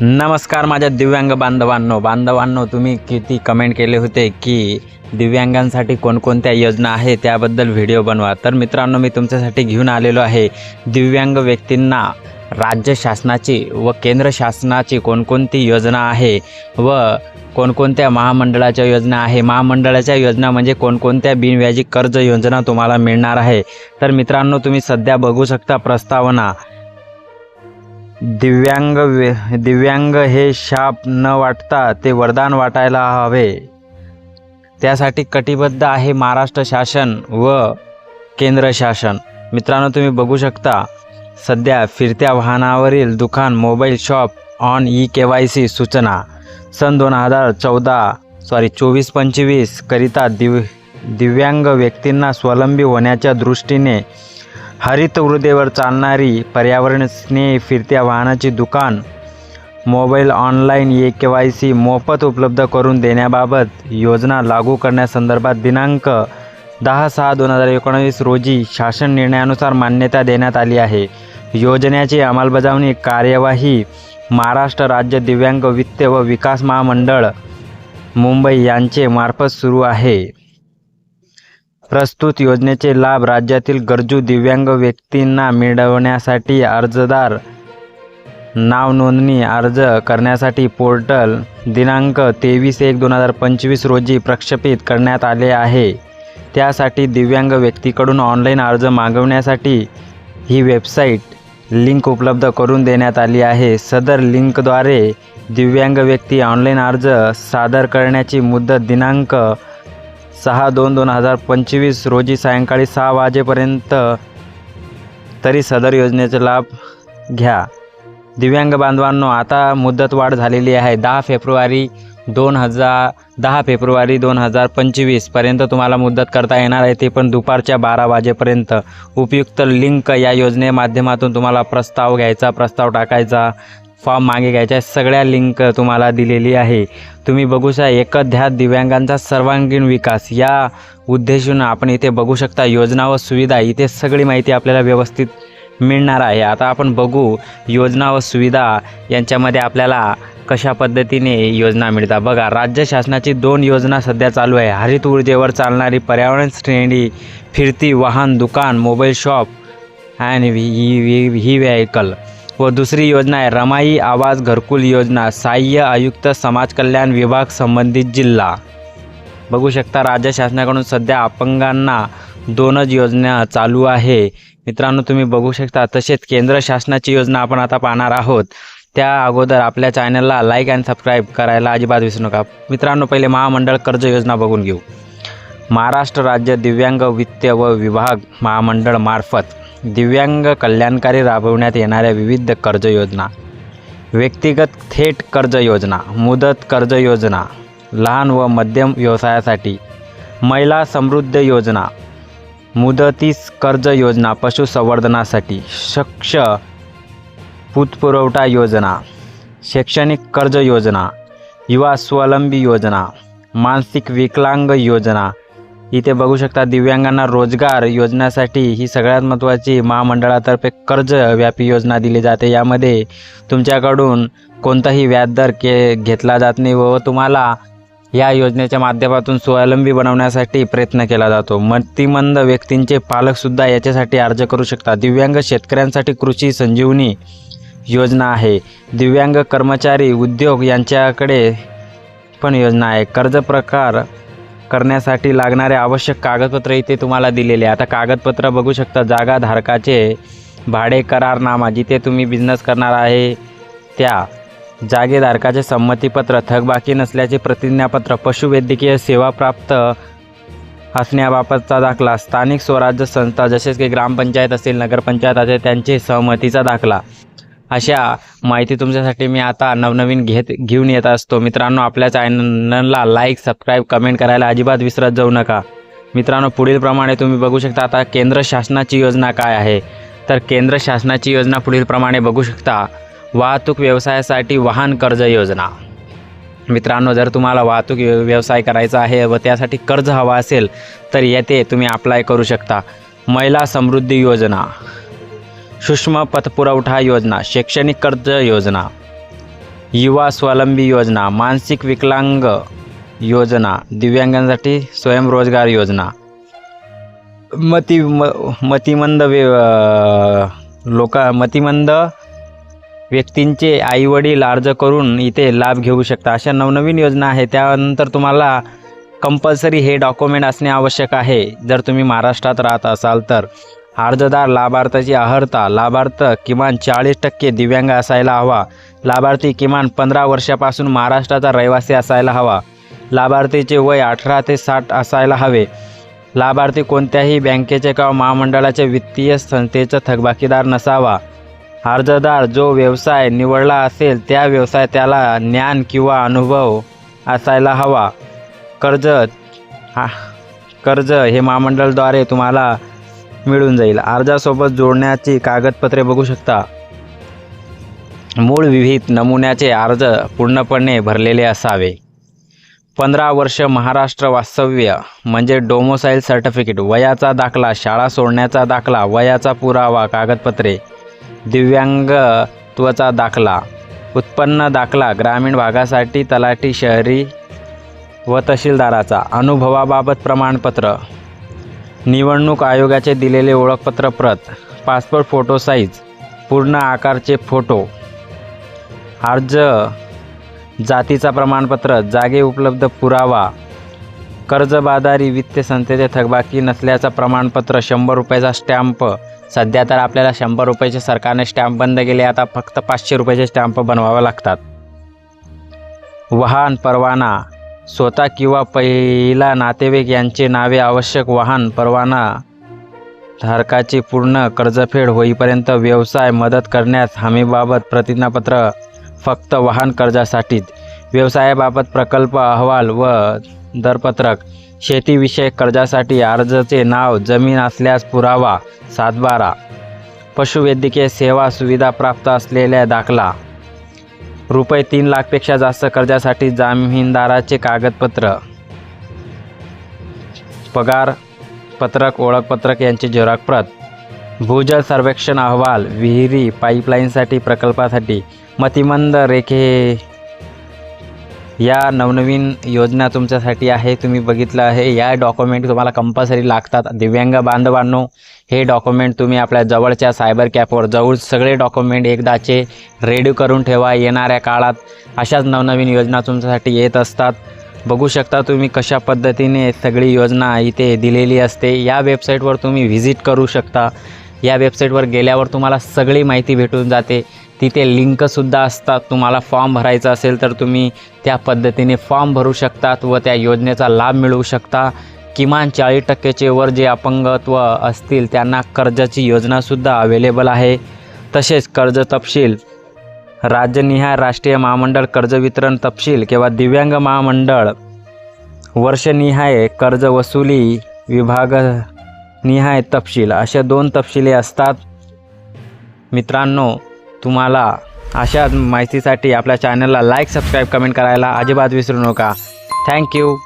नमस्कार माझ्या दिव्यांग बांधवांनो. बांधवांनो तुम्ही किती कमेंट केले होते की दिव्यांगांसाठी कोणकोणत्या योजना आहे त्याबद्दल व्हिडिओ बनवा. तर मित्रांनो मी तुमच्यासाठी घेऊन आलेलो आहे दिव्यांग व्यक्तींना राज्य शासनाची व केंद्र शासनाची कोणकोणती योजना आहे व कोणकोणत्या महामंडळाच्या योजना आहे. महामंडळाच्या योजना म्हणजे कोणकोणत्या बिनव्याजी कर्ज योजना तुम्हाला मिळणार आहे. तर मित्रांनो तुम्ही सध्या बघू शकता प्रस्तावना दिव्यांग दिव्यांग हे शाप न वाटता ते वरदान वाटायला हवे. त्यासाठी कटिबद्ध आहे महाराष्ट्र शासन व केंद्र शासन. मित्रांनो तुम्ही बघू शकता सध्या फिरत्या वाहनावरील दुकान mobile shop on E K Y C सूचना. सन दोन हजार चौदा सॉरी चोवीस पंचवीस करिता दिव दिव्यांग व्यक्तींना स्वावलंबी होण्याच्या दृष्टीने हरित ऊर्जेवर चालणारी पर्यावरणस्नेही फिरत्या वाहनाची दुकान mobile online A K Y C मोफत उपलब्ध करून देण्याबाबत योजना लागू करण्यासंदर्भात दिनांक दहा सहा दोन हजार एकोणावीस रोजी शासन निर्णयानुसार मान्यता देण्यात आली आहे. योजनेची अंमलबजावणी कार्यवाही महाराष्ट्र राज्य दिव्यांग वित्त व विकास महामंडळ मुंबई यांचे मार्फत सुरू आहे. प्रस्तुत योजनेचे लाभ राज्यातील गरजू दिव्यांग व्यक्तींना मिळवण्यासाठी अर्जदार नाव नोंदणी अर्ज करण्यासाठी पोर्टल दिनांक तेवीस एक दोन हजार पंचवीस रोजी प्रक्षेपित करण्यात आले आहे. त्यासाठी दिव्यांग व्यक्तीकडून ऑनलाईन अर्ज मागवण्यासाठी ही वेबसाईट लिंक उपलब्ध करून देण्यात आली आहे. सदर लिंकद्वारे दिव्यांग व्यक्ती ऑनलाईन अर्ज सादर करण्याची मुदत दिनांक सहा दोन दोन हजार पंचवीस रोजी सायंकाळी सहा वाजेपर्यंत तरी सदर योजनेचा लाभ घ्या. दिव्यांग बांधवांनो आता मुदतवाढ झालेली आहे. दहा फेब्रुवारी दोन हजार दहा फेब्रुवारी दोन हजार पंचवीसपर्यंत तुम्हाला मुदत करता येणार आहे. ते पण दुपारच्या बारा वाजेपर्यंत. उपयुक्त लिंक या योजने माध्यमातून तुम्हाला प्रस्ताव घ्यायचा प्रस्ताव टाकायचा. फॉर्म मागे घ्यायच्या सगळ्या लिंक तुम्हाला दिलेली आहे. तुम्ही बघू शकता एकध्यात दिव्यांगांचा सर्वांगीण विकास. या उद्देशून आपण इथे बघू शकता योजना व सुविधा इथे सगळी माहिती आपल्याला व्यवस्थित मिळणार आहे. आता आपण बघू योजना व सुविधा यांच्यामध्ये आपल्याला कशा पद्धतीने योजना मिळतात. बघा राज्य शासनाची दोन योजना सध्या चालू आहे. हरित ऊर्जेवर चालणारी पर्यावरण श्रेणी फिरती वाहन दुकान मोबाईल शॉप अँड ही ही व्हेकल. व दुसरी योजना आहे रमाई आवाज घरकुल योजना सहाय्य आयुक्त समाज कल्याण विभाग संबंधित जिल्हा. बघू शकता राज्य शासनाकडून सध्या अपंगांना दोनच योजना चालू आहे. मित्रांनो तुम्ही बघू शकता तसेच केंद्र शासनाची योजना आपण आता पाहणार आहोत. त्या अगोदर आपल्या चॅनलला लाईक अँड सबस्क्राईब करायला अजिबात विसरू नका. मित्रांनो पहिले महामंडळ कर्ज योजना बघून घेऊ. महाराष्ट्र राज्य दिव्यांग वित्त व विभाग महामंडळ मार्फत दिव्यांग कल्याणकारी राबवण्यात येणाऱ्या विविध कर्ज योजना. व्यक्तिगत थेट कर्ज योजना मुदत कर्ज योजना लहान व मध्यम व्यवसायासाठी महिला समृद्ध योजना मुदतीस कर्ज योजना पशुसंवर्धनासाठी सक्ष पुतपुरवठा योजना शैक्षणिक कर्ज योजना युवा स्वावलंबी योजना मानसिक विकलांग योजना इथे बघू शकता दिव्यांगांना रोजगार योजनेसाठी ही सगळ्यात महत्त्वाची महामंडळातर्फे कर्ज व्यापी योजना दिली जाते. यामध्ये तुमच्याकडून कोणताही व्याजदर के घेतला जात नाही व तुम्हाला या योजनेच्या माध्यमातून स्वावलंबी बनवण्यासाठी प्रयत्न केला जातो. मतिमंद व्यक्तींचे पालकसुद्धा याच्यासाठी अर्ज करू शकतात. दिव्यांग शेतकऱ्यांसाठी कृषी संजीवनी योजना आहे. दिव्यांग कर्मचारी उद्योग यांच्याकडे पण योजना आहे. कर्ज प्रकार करण्यासाठी लागणारे आवश्यक कागदपत्र इथे तुम्हाला दिलेले आहे. आता कागदपत्र बघू शकता जागा धारकाचे भाडे करारनामा जिथे तुम्ही बिझनेस करणार आहे त्या जागेधारकाचे संमतीपत्र थकबाकी नसल्याचे प्रतिज्ञापत्र पशुवैद्यकीय सेवा प्राप्त असण्याबाबतचा दाखला स्थानिक स्वराज्य संस्था जसेच की ग्रामपंचायत असेल नगरपंचायत असेल त्यांचे सहमतीचा दाखला अशा माहिती तुमच्यासाठी मी आता नवनवीन घेत घेऊन येत असतो. मित्रांनो आपल्या चॅनलला लाईक सबस्क्राईब कमेंट करायला अजिबात विसरत जाऊ नका. मित्रांनो पुढीलप्रमाणे तुम्ही बघू शकता आता केंद्र शासनाची योजना काय आहे. तर केंद्र शासनाची योजना पुढीलप्रमाणे बघू शकता. वाहतूक व्यवसायासाठी वाहन कर्ज योजना. मित्रांनो जर तुम्हाला वाहतूक व्यवसाय करायचा आहे व त्यासाठी कर्ज हवा असेल तर येथे तुम्ही अप्लाय करू शकता. महिला समृद्धी योजना. सूक्ष्म पतपुरवठा योजना शैक्षणिक कर्ज योजना युवा स्वावलंबी योजना मानसिक विकलांग योजना दिव्यांगांसाठी स्वयंरोजगार योजना. मती म मतिमंद वे लोका मतिमंद व्यक्तींचे आईवडील अर्ज करून इथे लाभ घेऊ शकता. अशा नवनवीन योजना आहे त्यानंतर तुम्हाला कंपल्सरी हे डॉक्युमेंट असणे आवश्यक आहे. जर तुम्ही महाराष्ट्रात राहत असाल तर. अर्जदार लाभार्थ्याची अर्हता लाभार्थ किमान चाळीस टक्के दिव्यांग असायला हवा. लाभार्थी किमान पंधरा वर्षापासून महाराष्ट्राचा रहिवासी असायला हवा. लाभार्थीचे वय अठरा ते साठ असायला हवे. लाभार्थी कोणत्याही बँकेचे किंवा महामंडळाच्या वित्तीय संस्थेचा थकबाकीदार नसावा. अर्जदार जो व्यवसाय निवडला असेल त्या व्यवसाय त्याला ज्ञान किंवा अनुभव असायला हवा. कर्ज हा कर्ज हे महामंडळद्वारे तुम्हाला मिळून जाईल. अर्जासोबत जोडण्याची कागदपत्रे बघू शकता. मूळ विविध नमुन्याचे अर्ज पूर्णपणे भरलेले असावे. पंधरा वर्ष महाराष्ट्र वास्तव्य म्हणजे डोमोसाईल सर्टिफिकेट वयाचा दाखला शाळा सोडण्याचा दाखला वयाचा पुरावा कागदपत्रे दिव्यांगत्वाचा दाखला उत्पन्न दाखला ग्रामीण भागासाठी तलाठी शहरी व तहसीलदाराचा अनुभवाबाबत प्रमाणपत्र निवडणूक आयोगाचे दिलेले ओळखपत्र प्रत पासपोर्ट फोटो साईज पूर्ण आकारचे फोटो अर्ज जातीचा प्रमाणपत्र जागे उपलब्ध पुरावा. कर्जबाजारी वित्त संस्थेचे थकबाकी नसल्याचं प्रमाणपत्र शंभर रुपयाचा स्टॅम्प सध्या तर आपल्याला शंभर रुपयाचे सरकारने स्टॅम्प बंद केले आता फक्त पाचशे रुपयाचे स्टॅम्प बनवावे लागतात. वाहन परवाना. स्वतः किंवा पहिला नातेवाईक यांचे नावे आवश्यक वाहन परवाना धारकाची पूर्ण कर्जफेड होईपर्यंत व्यवसाय मदत करण्यास हमीबाबत प्रतिज्ञापत्र फक्त वाहन कर्जासाठीच. व्यवसायाबाबत प्रकल्प अहवाल व दरपत्रक शेतीविषयक कर्जासाठी अर्जाचे नाव जमीन असल्यास पुरावा सातबारा. पशुवैद्यकीय सेवा सुविधा प्राप्त असलेल्या दाखला रुपये तीन लाखपेक्षा जास्त कर्जासाठी जामीनदाराचे कागदपत्र. पगार पत्रक ओळखपत्रक यांची झेरॉक्स प्रत. भूजल सर्वेक्षण अहवाल विहिरी पाईपलाईनसाठी प्रकल्पासाठी. मतिमंद रेखे या नवनवीन योजना तुमच्यासाठी आहे तुम्ही बघितलं आहे. या डॉक्युमेंट तुम्हाला कंपल्सरी लागतात. दिव्यांग बांधवांनो हे डॉक्युमेंट तुम्ही आपल्या जवळच्या सायबर कॅफवर जवळ सगळे डॉक्युमेंट एकदाचे रेडी करून ठेवा. येणाऱ्या काळात अशाच नवनवीन योजना तुमच्यासाठी येत असतात. बघू शकता तुम्ही कशा पद्धतीने सगळी योजना इथे दिलेली असते. या वेबसाईटवर तुम्ही व्हिजिट करू शकता. या वेबसाईटवर गेल्यावर तुम्हाला सगळी माहिती भेटून जाते. तिथे लिंकसुद्धा असतात. तुम्हाला फॉर्म भरायचा असेल तर तुम्ही त्या पद्धतीने फॉर्म भरू शकतात व त्या योजनेचा लाभ मिळवू शकता. किमान चाळीस टक्केचे वर जे अपंगत्व असतील त्यांना कर्जाची योजनासुद्धा अवेलेबल आहे. तसेच कर्ज तपशील. राज्यनिहाय राष्ट्रीय महामंडळ कर्ज वितरण तपशील किंवा दिव्यांग महामंडळ वर्षनिहाय कर्ज वसुली विभाग निहाय तपशील अशा दोन तपशिले असतात. मित्रांनो तुम्हाला अशा माहितीसाठी आपल्या चॅनलला लाईक सबस्क्राईब कमेंट करायला अजिबात विसरू नका. थँक्यू